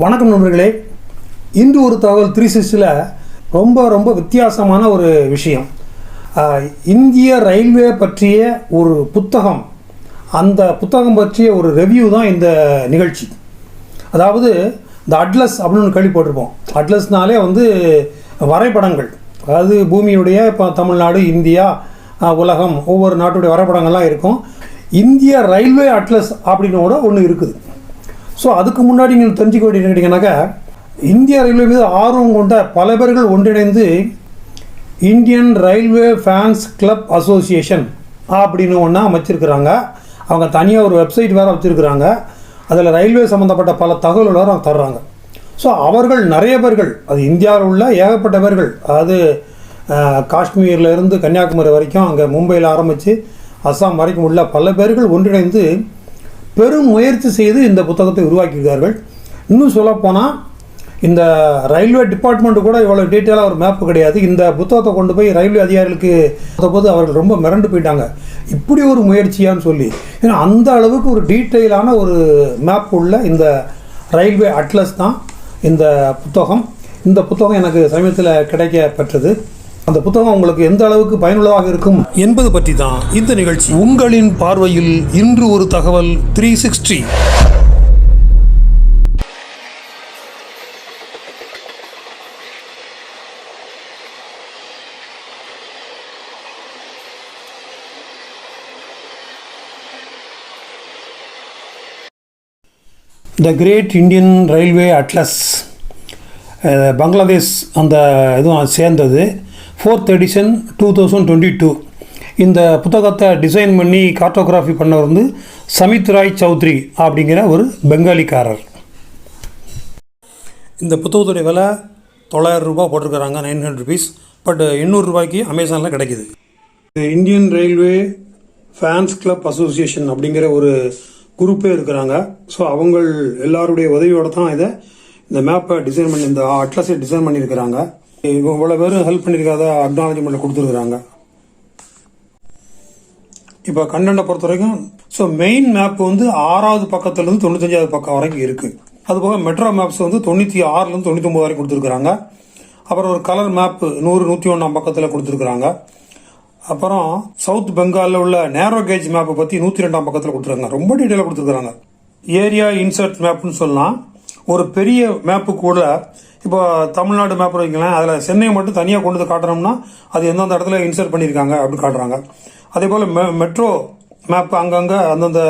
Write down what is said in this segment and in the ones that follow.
வணக்கம் நண்பர்களே. இன்று ஒரு தகவல் த்ரீ சிக்ஸ்டியில் ரொம்ப ரொம்ப வித்தியாசமான ஒரு விஷயம். இந்திய ரயில்வே பற்றிய ஒரு புத்தகம். அந்த புத்தகம் பற்றிய ஒரு ரெவ்யூ தான் இந்த நிகழ்ச்சி. அதாவது இந்த அட்லஸ் அப்படின்னு ஒன்று கேள்விப்பட்டிருப்போம். அட்லஸ்னாலே வந்து வரைபடங்கள். அதாவது பூமியுடைய இப்போ தமிழ்நாடு இந்தியா உலகம் ஒவ்வொரு நாட்டுடைய வரைபடங்கள்லாம் இருக்கும். இந்திய ரயில்வே அட்லஸ் அப்படின்னு கூட ஒன்று இருக்குது. ஸோ அதுக்கு முன்னாடி நீங்கள் தெரிஞ்சுக்க வேண்டியது கேட்டிங்கன்னாக்கா இந்திய ரயில்வே மீது ஆர்வம் கொண்ட பல பேர்கள் ஒன்றிணைந்து Indian railway fans club association அப்படின்னு ஒன்றா அமைச்சிருக்கிறாங்க. அவங்க தனியாக ஒரு வெப்சைட் வேறு வச்சுருக்கிறாங்க. அதில் ரயில்வே சம்மந்தப்பட்ட பல தகவல்கள் வேறு அவங்க தர்றாங்க. ஸோ அவர்கள் நிறைய பேர்கள் அது இந்தியாவில் உள்ள ஏகப்பட்ட பேர்கள் அதாவது காஷ்மீரில் இருந்து கன்னியாகுமரி வரைக்கும் அங்கே மும்பையில் ஆரம்பித்து அஸ்ஸாம் வரைக்கும் உள்ள பல பேர்கள் ஒன்றிணைந்து பெரும் முயற்சி செய்து இந்த புத்தகத்தை உருவாக்கியிருக்கார்கள். இன்னும் சொல்லப்போனால் இந்த ரயில்வே டிபார்ட்மெண்ட் கூட இவ்வளோ டீட்டெயிலாக ஒரு மேப் கிடையாது. இந்த புத்தகத்தை கொண்டு போய் ரயில்வே அதிகாரிகளுக்கு போது அவர்கள் ரொம்ப மிரண்டு போயிட்டாங்க. இப்படி ஒரு முயற்சியான்னு சொல்லி. ஏன்னா அந்த அளவுக்கு ஒரு டீட்டெயிலான ஒரு மேப் உள்ள இந்த ரயில்வே அட்லஸ் தான் இந்த புத்தகம். இந்த புத்தகம் எனக்கு சமீபத்தில் கிடைக்க பெற்றது அந்த புத்தகம் உங்களுக்கு எந்த அளவுக்கு பயனுள்ளதாக இருக்கும் என்பது பற்றி தான் இந்த நிகழ்ச்சி. உங்களின் பார்வையில் இன்று ஒரு தகவல் three sixty the great Indian railway atlas Bangladesh அந்த இதுவும் சேர்ந்தது. Fourth edition two thousand twenty two. இந்த புத்தகத்தை டிசைன் பண்ணி கார்ட்டோகிராஃபி பண்ணவர் வந்து சமித் ராய் சௌத்ரி அப்படிங்கிற ஒரு பெங்காலிக்காரர். இந்த புத்தகத்துடைய விலை தொள்ளாயிரம் ரூபாய் போட்டிருக்கிறாங்க நைன் ஹண்ட்ரட் ருபீஸ் பட் எண்ணூறு ரூபாய்க்கு அமேசானில் கிடைக்கிது. Indian railway fans club association அப்படிங்கிற ஒரு குரூப்பே இருக்கிறாங்க. ஸோ அவங்க எல்லாருடைய உதவியோடு தான் இதை இந்த மேப்பை டிசைன் பண்ணி இந்த அட்லஸை டிசைன் பண்ணியிருக்கிறாங்க. இவ்வளோ பேரும் ஹெல்ப் பண்ணியிருக்காத அக்னாலஜ்மெண்ட் கொடுத்துருக்குறாங்க. இப்போ கண்டென்ட்டை பொறுத்த வரைக்கும் ஸோ மெயின் மேப் வந்து ஆறாவது பக்கத்துலேருந்து தொண்ணூத்தஞ்சாவது பக்கம் வரைக்கும் இருக்குது அதுபோக மெட்ரோ மேப்ஸ் வந்து தொண்ணூற்றி ஆறுலேருந்து தொண்ணூத்தொம்பது வரைக்கும் கொடுத்துருக்குறாங்க. அப்புறம் ஒரு கலர் மேப்பு நூறு நூற்றி ஒன்றாம் பக்கத்தில் கொடுத்துருக்குறாங்க. அப்புறம் சவுத் பெங்காலில் உள்ள நேரோ கேஜ் மேப்பை பற்றி நூற்றி ரெண்டாம் பக்கத்தில் கொடுத்துருக்காங்க. ரொம்ப டீட்டெயிலாக கொடுத்துருக்குறாங்க. ஏரியா இன்சர்ட் மேப்னு சொல்லலாம். ஒரு பெரிய மேப்பு கூட இப்போ தமிழ்நாடு மேப் வைங்களேன் அதில் சென்னையை மட்டும் தனியாக கொண்டு வந்து காட்டுறோம்னா அது எந்தெந்த இடத்துல இன்சர்ட் பண்ணியிருக்காங்க அப்படின்னு காட்டுறாங்க. அதே போல் மெ மெட்ரோ மேப் அங்கங்கே அந்தந்த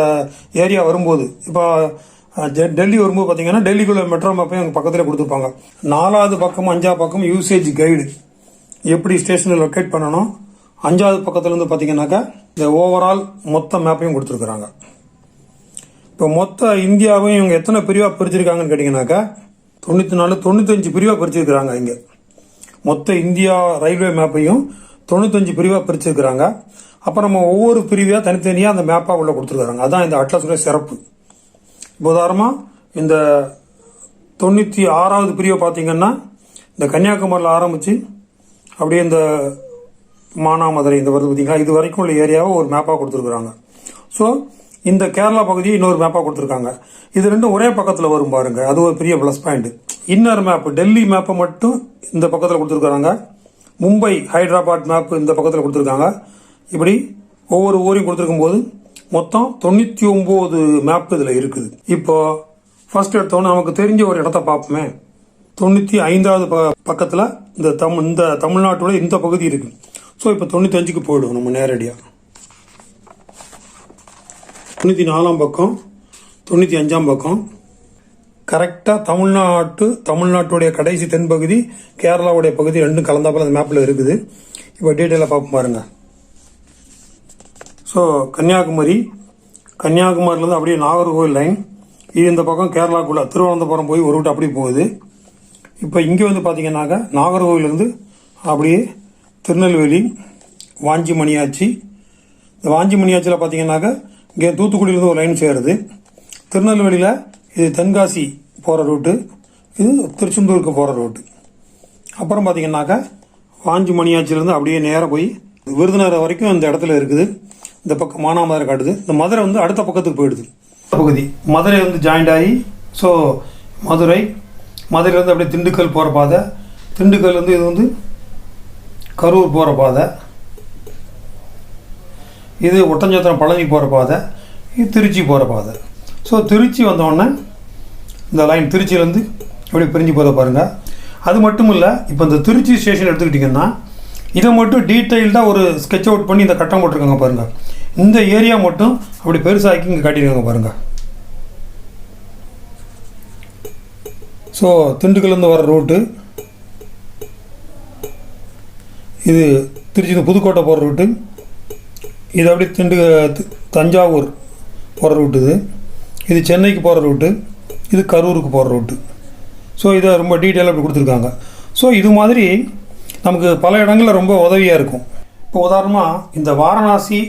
ஏரியா வரும்போது இப்போ டெ- டெல்லி வரும்போது பார்த்தீங்கன்னா டெல்லிக்குள்ள மெட்ரோ மேப்பையும் அங்கே பக்கத்தில் கொடுத்துருப்பாங்க. நாலாவது பக்கம் அஞ்சாவது பக்கம் யூசேஜ் கைடு எப்படி ஸ்டேஷனை லொக்கேட் பண்ணணும்? அஞ்சாவது பக்கத்துலேருந்து பார்த்தீங்கன்னாக்கா இந்த ஓவரால் மொத்த மேப்பையும் கொடுத்துருக்குறாங்க. இப்போ மொத்த இந்தியாவையும் இவங்க எத்தனை பிரிவாக பிரிச்சிருக்காங்கன்னு கேட்டிங்கனாக்கா தொண்ணூற்றி நாலு தொண்ணூத்தஞ்சு பிரிவாக பிரிச்சிருக்கிறாங்க இங்கே. மொத்த இந்தியா ரயில்வே மேப்பையும் தொண்ணூத்தஞ்சு பிரிவாக பிரிச்சிருக்கிறாங்க. அப்போ நம்ம ஒவ்வொரு பிரிவாக தனித்தனியாக அந்த மேப்பாக உள்ளே கொடுத்துருக்காங்க. அதான் இந்த அட்லஸுடைய சிறப்பு. இப்போ உதாரணமாக இந்த தொண்ணூற்றி ஆறாவது பிரிவை பார்த்தீங்கன்னா இந்த கன்னியாகுமரியில் ஆரம்பித்து அப்படியே இந்த மானாமதுரை இந்த வருது பார்த்தீங்களா இது வரைக்கும் உள்ள ஏரியாவை ஒரு மேப்பாக கொடுத்துருக்குறாங்க. ஸோ இந்த கேரளா பகுதியை இன்னொரு மேப்பாக கொடுத்துருக்காங்க. இது ரெண்டும் ஒரே பக்கத்தில் வரும் பாருங்க. அது ஒரு பெரிய plus point inner map Delhi மேப்பை மட்டும் இந்த பக்கத்தில் கொடுத்துருக்காங்க. மும்பை ஹைதராபாத் மேப் இந்த பக்கத்தில் கொடுத்துருக்காங்க. இப்படி ஒவ்வொரு ஊரையும் கொடுத்துருக்கும் போது மொத்தம் தொண்ணூற்றி ஒம்பது மேப் இதில் இருக்குது. இப்போ ஃபர்ஸ்ட் எடுத்தோன்னே நமக்கு தெரிஞ்ச ஒரு இடத்த பார்ப்போமே. தொண்ணூற்றி ஐந்தாவது ப பக்கத்தில் இந்த தம் இந்த தமிழ்நாட்டோட இந்த பகுதி இருக்குது ஸோ இப்போ தொண்ணூத்தஞ்சுக்கு போயிடுவோம் நம்ம நேரடியாக தொண்ணூற்றி நாலாம் பக்கம் தொண்ணூற்றி அஞ்சாம் பக்கம். கரெக்டாக தமிழ்நாட்டு தமிழ்நாட்டுடைய கடைசி தென்பகுதி கேரளாவுடைய பகுதி ரெண்டும் கலந்தாப்பில் அந்த மேப்பில் இருக்குது. இப்போ டீட்டெயிலாக பார்ப்போம் பாருங்க. ஸோ கன்னியாகுமரி கன்னியாகுமரியிலேருந்து அப்படியே நாகர்கோவில் லைன் இது இந்த பக்கம் கேரளாக்குள்ளே திருவனந்தபுரம் போய் ஒரு விட்டு அப்படி போகுது. இப்போ இங்கே வந்து பார்த்தீங்கன்னாக்கா நாகர்கோவிலேருந்து அப்படியே திருநெல்வேலி வாஞ்சி மணியாச்சி இந்த வாஞ்சி மணியாச்சியில் பார்த்தீங்கன்னாக்கா இங்கே தூத்துக்குடியிலேருந்து ஒரு லைன் சேருது. திருநெல்வேலியில் இது தென்காசி போகிற ரூட்டு இது திருச்செந்தூருக்கு போகிற ரூட்டு அப்புறம் பார்த்தீங்கன்னாக்கா வாஞ்சி மணியாச்சிலேருந்து அப்படியே நேராக போய் விருதுநகர் வரைக்கும் இந்த இடத்துல இருக்குது. இந்த பக்கம் மானாமதுரை காட்டுது. இந்த மதுரை வந்து அடுத்த பக்கத்துக்கு போயிடுது. பகுதி. மதுரை வந்து ஜாயிண்ட் ஆகி ஸோ மதுரை மதுரையிலேருந்து அப்படியே திண்டுக்கல் போகிற பாதை. திண்டுக்கல் வந்து இது வந்து கரூர் போகிற பாதை. இது ஒட்டஞ்சத்திரம் பழனி போகிற பாதை இது திருச்சி போகிற பாதை. ஸோ திருச்சி வந்தோடனே இந்த லைன் திருச்சியிலேருந்து எப்படி பிரிஞ்சு போதை பாருங்கள் அது மட்டும் இல்லை இப்போ இந்த திருச்சி ஸ்டேஷன் எடுத்துக்கிட்டிங்கன்னா இதை மட்டும் டீட்டெயில்டாக ஒரு ஸ்கெட்ச் அவுட் பண்ணி இந்த கட்டம் போட்டிருக்காங்க பாருங்கள் இந்த ஏரியா மட்டும் அப்படி பெருசாக்கி இங்கே காட்டியிருக்காங்க பாருங்கள் ஸோ திண்டுக்கல்லேருந்து வர ரூட்டு இது திருச்சி புதுக்கோட்டை போகிற ரூட்டு இது அப்படியே திண்டு தஞ்சாவூர் போகிற ரூட்டு இது. இது சென்னைக்கு போகிற ரூட்டு இது கரூருக்கு போகிற ரூட்டு ஸோ இதை ரொம்ப டீட்டெயிலாக அப்படி கொடுத்துருக்காங்க. ஸோ இது மாதிரி நமக்கு பல இடங்களில் ரொம்ப உதவியாக இருக்கும். இப்போ உதாரணமாக இந்த வாரணாசி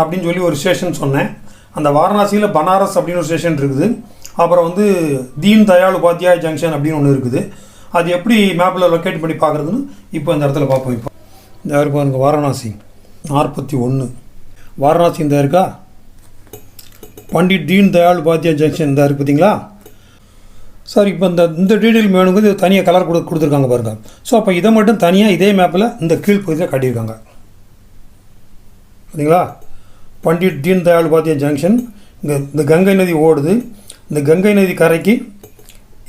அப்படின்னு சொல்லி ஒரு ஸ்டேஷன் சொன்னேன். அந்த வாரணாசியில் பனாரஸ் அப்படின்னு ஒரு ஸ்டேஷன் இருக்குது. அப்புறம் வந்து தீன் தயாள் உபாத்தியாய் ஜங்ஷன் அப்படின்னு ஒன்று இருக்குது. அது எப்படி மேப்பில் லொக்கேட் பண்ணி பார்க்குறதுன்னு இப்போ இந்த இடத்துல பார்ப்போம் இப்போ. இந்த பாருங்க வாரணாசி. நாற்பத்தி ஒன்று வாரணாசி இந்த இருக்கா? பண்டிட் தீன் தயாள் உபாத்தியா ஜங்ஷன் இந்த இருக்குது பார்த்தீங்களா சார் இப்போ இந்த இந்த டீட்டெயில் வேணுங்கிறது தனியாக கலர் கொடு கொடுத்துருக்காங்க பாருங்க. ஸோ அப்போ இதை மட்டும் தனியாக இதே மேப்பில் இந்த கீழ்ப்பகுதியில் காட்டியிருக்காங்க. சரிங்களா பண்டிட் தீன் தயாள் உபாத்தியா ஜங்ஷன் இங்கே இந்த கங்கை நதி ஓடுது. இந்த கங்கை நதி கரைக்கு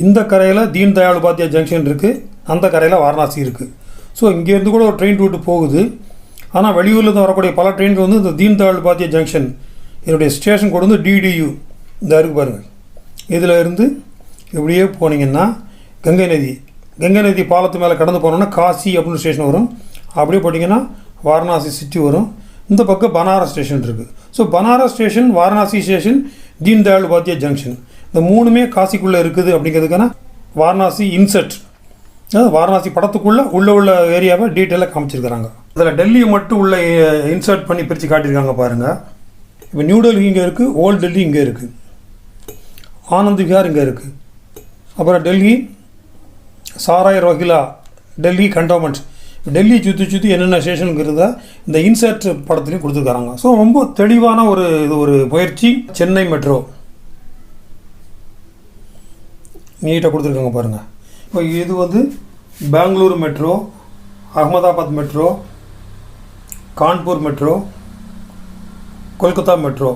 இந்த கரையில் தீன் தயாள் உபாத்தியா ஜங்ஷன் இருக்குது அந்த கரையில் வாரணாசி இருக்குது ஸோ இங்கேருந்து கூட ஒரு ட்ரெயின் ரூட்டு போகுது. ஆனால் வெளியூர்லேருந்து வரக்கூடிய பல ட்ரெயின்கள் வந்து இந்த தீன் தயாள் ஜங்ஷன் இதனுடைய ஸ்டேஷன் கூட வந்து டிடியு இந்த இருக்கு பாருங்கள் இதில் இருந்து இப்படியே போனீங்கன்னா கங்கை நதி. கங்கை நதி பாலத்து மேலே கடந்து போனோன்னா காசி அப்படின்னு ஸ்டேஷன் வரும். அப்படியே போட்டிங்கன்னா வாரணாசி சிட்டி வரும். இந்த பக்கம் பனாரஸ் ஸ்டேஷன் இருக்குது so Banaras station Varanasi station Deendayal Dayal junction இந்த மூணுமே காசிக்குள்ளே இருக்குது அப்படிங்கிறதுக்கான வாரணாசி இன்செட் அதாவது வாரணாசி படத்துக்குள்ளே உள்ள உள்ள ஏரியாவை டீட்டெயிலாக காமிச்சிருக்கிறாங்க. அதில் டெல்லியை மட்டும் உள்ள இன்சர்ட் பண்ணி பிரித்து காட்டியிருக்காங்க பாருங்கள் இப்போ நியூ டெல்லி இங்கே இருக்குது ஓல்டு டெல்லி இங்கே இருக்குது ஆனந்த் விஹார் இங்கே இருக்குது அப்புறம் டெல்லி சாராய் ரோஹிலா டெல்லி கண்டோன்மெண்ட் டெல்லி சுற்றி சுற்றி என்னென்ன ஸ்டேஷனுங்கிறத இந்த இன்சர்ட் படத்துலையும் கொடுத்துருக்காங்க. ஸோ ரொம்ப தெளிவான ஒரு இது ஒரு முயற்சி சென்னை மெட்ரோ நீட்டாக கொடுத்துருக்காங்க பாருங்கள் இப்போ இது வந்து Bengaluru metro Ahmedabad metro Kanpur metro Kolkata metro.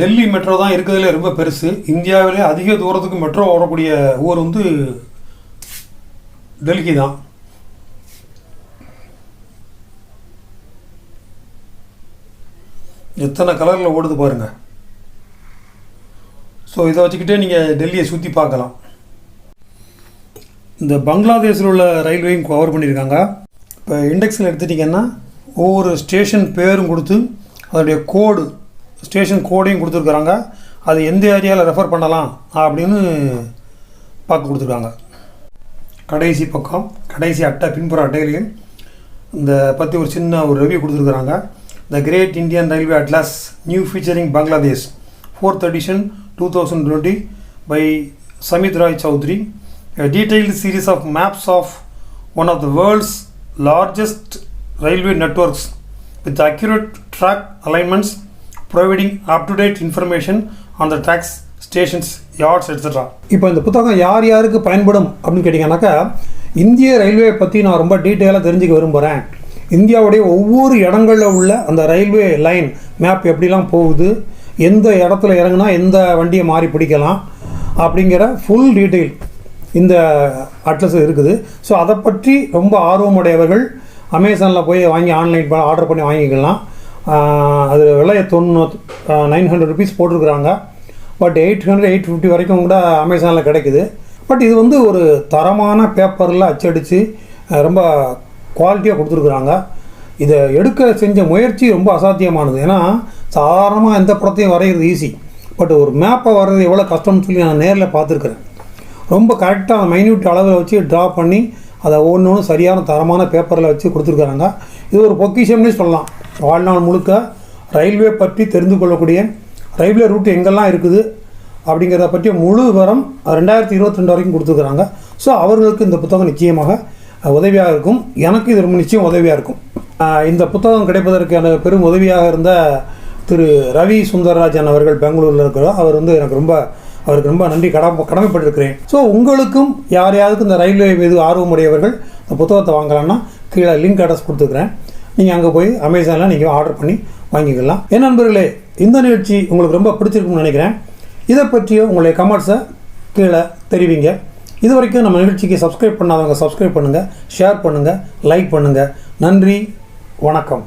Delhi metro தான் இருக்கிறதுலே ரொம்ப பெருசு. இந்தியாவிலே அதிக தூரத்துக்கு மெட்ரோ ஓடக்கூடிய ஊர் வந்து டெல்லி தான். எத்தனை கலரில் ஓடுது பாருங்கள் ஸோ இதை வச்சுக்கிட்டே நீங்கள் டெல்லியை சுற்றி பார்க்கலாம். இந்த பங்களாதேஷில் உள்ள ரயில்வேயும் கவர் பண்ணியிருக்காங்க. இப்போ இண்டெக்ஸில் எடுத்துட்டிங்கன்னா ஒவ்வொரு ஸ்டேஷன் பேரும் கொடுத்து அதனுடைய கோடு ஸ்டேஷன் கோடையும் கொடுத்துருக்குறாங்க. அது எந்த ஏரியாவில் ரெஃபர் பண்ணலாம் அப்படின்னு பார்க்க கொடுத்துருக்காங்க. கடைசி பக்கம் கடைசி அட்டை பின்புற அட்டையிலையும் இந்த பற்றி ஒரு சின்ன ஒரு ரிவ்யூ கொடுத்துருக்குறாங்க. The great Indian railway atlas new featuring Bangladesh fourth edition two thousand twenty by Samit Roy Chowdhury detailed series of maps of one of the world's largest railway networks with accurate track alignments providing up-to-date information on the tracks, stations, yards, etc. இப்போ இந்த புத்தகம் யார் யாருக்கு பயன்படும் அப்படின்னு கேட்டிங்கன்னாக்கா இந்திய railway பற்றி நான் ரொம்ப டீட்டெயிலாக தெரிஞ்சுக்க விரும்புகிறேன் இந்தியாவுடைய ஒவ்வொரு இடங்களில் உள்ள அந்த ரயில்வே லைன் மேப் எப்படிலாம் போகுது எந்த இடத்துல இறங்குனா எந்த வண்டியை மாறி பிடிக்கலாம் அப்படிங்கிற ஃபுல் டீட்டெயில் இந்த அட்லஸ் இருக்குது. ஸோ அதை பற்றி ரொம்ப ஆர்வமுடையவர்கள் அமேசானில் போய் வாங்கி ஆன்லைன் ஆர்டர் பண்ணி வாங்கிக்கலாம். அது விலை தொண்ணூறு நைன் ஹண்ட்ரட் ருபீஸ் போட்டிருக்கிறாங்க. But eight hundred eight fifty வரைக்கும் கூட அமேசானில் கிடைக்குது. பட் இது வந்து ஒரு தரமான பேப்பரில் அச்சடித்து ரொம்ப குவாலிட்டியாக கொடுத்துருக்குறாங்க. இதை எடுக்க செஞ்ச முயற்சி ரொம்ப அசாத்தியமானது. ஏன்னா சாதாரணமாக எந்த படத்தையும் வரைகிறது ஈஸி பட் ஒரு மேப்பை வர்றது எவ்வளோ கஷ்டம்னு சொல்லி நான் நேரில் பார்த்துருக்குறேன். ரொம்ப கரெக்டாக மைன்யூட் அளவில் வச்சு ட்ரா பண்ணி அதை ஒன்று ஒன்று சரியான தரமான பேப்பரில் வச்சு கொடுத்துருக்குறாங்க. இது ஒரு பொக்கிஷம்னே சொல்லலாம். வாழ்நாள் முழுக்க ரயில்வே பற்றி தெரிந்து கொள்ளக்கூடிய ரயில்வே ரூட் எங்கெல்லாம் இருக்குது அப்படிங்கிறத பற்றிய முழு விவரம் ரெண்டாயிரத்தி இருபத்தி ரெண்டு வரைக்கும் கொடுத்துருக்குறாங்க. ஸோ அவர்களுக்கு இந்த புத்தகம் நிச்சயமாக உதவியாக இருக்கும். எனக்கு இது ரொம்ப நிச்சயம் உதவியாக இருக்கும். இந்த புத்தகம் கிடைப்பதற்கான பெரும் உதவியாக இருந்த திரு ரவி சுந்தரராஜன் அவர்கள் பெங்களூரில் இருக்கிறார். அவர் வந்து எனக்கு ரொம்ப அவருக்கு ரொம்ப நன்றி கடமை கடமைப்பட்டிருக்கிறேன். ஸோ உங்களுக்கும் யாரையாவது இந்த ரயில்வே மீது ஆர்வமுடையவர்கள் இந்த புத்தகத்தை வாங்கலாம்னா கீழே லிங்க் அட்ரஸ் கொடுத்துருக்குறேன் நீங்கள் அங்கே போய் அமேசானில் நீங்கள் ஆர்டர் பண்ணி வாங்கிக்கலாம். என் நண்பர்களே இந்த நிகழ்ச்சி உங்களுக்கு ரொம்ப பிடிச்சிருக்கும்னு நினைக்கிறேன். இதை பற்றிய உங்களுடைய கமெண்ட்ஸை கீழே தெரிவிங்க. இது வரைக்கும் நம்ம நிகழ்ச்சிக்கு சப்ஸ்கிரைப் பண்ணாதவங்க சப்ஸ்கிரைப் பண்ணுங்கள் ஷேர் பண்ணுங்கள் லைக் பண்ணுங்கள் நன்றி வணக்கம்.